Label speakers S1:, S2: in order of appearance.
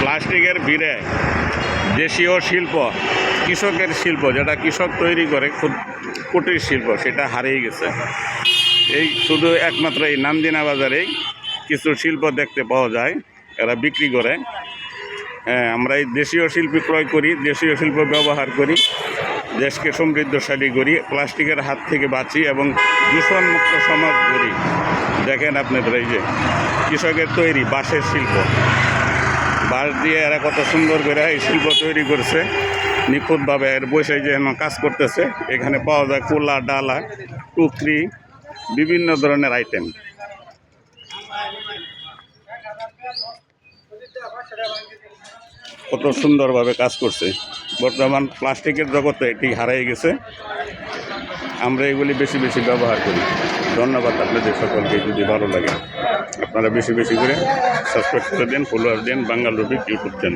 S1: প্লাস্টিকের ভিড়ে দেশীয় শিল্প, কৃষকের শিল্প, যেটা কৃষক তৈরি করে কুটির শিল্প, সেটা হারিয়ে গেছে। এই শুধু একমাত্র এই নামদিনা বাজারেই কিছু শিল্প দেখতে পাওয়া যায়, এরা বিক্রি করে। হ্যাঁ আমরা এই দেশীয় শিল্পী ক্রয় করি, দেশীয় শিল্প ব্যবহার করি, দেশকে সমৃদ্ধশালী করি, প্লাস্টিকের হাত থেকে বাঁচি এবং দূষণমুক্ত সমাজ করি দেখেন আপনাদের এই যে কৃষকের তৈরি বাঁশের শিল্প। বাঁশ দিয়ে এরা কত সুন্দর করে শিল্প তৈরি করছে। নিখুঁতভাবে এর বসে যে কাজ করতেছে, এখানে পাওয়া যায় কোলা, ডালা, টুকরি, বিভিন্ন ধরনের আইটেম কত সুন্দরভাবে কাজ করছে। বর্তমান প্লাস্টিকের জগতে এটি হারিয়ে গেছে। আমরা এগুলি বেশি বেশি ব্যবহার করি। ধন্যবাদ আপনাদের সকলকে, যদি ভালো লাগে। আপনারা বেশি বেশি করে সাবস্ক্রাইব করে দেন ফলোয়ার দেন বাঙ্গাল রুবিক ইউটিউব চ্যানেল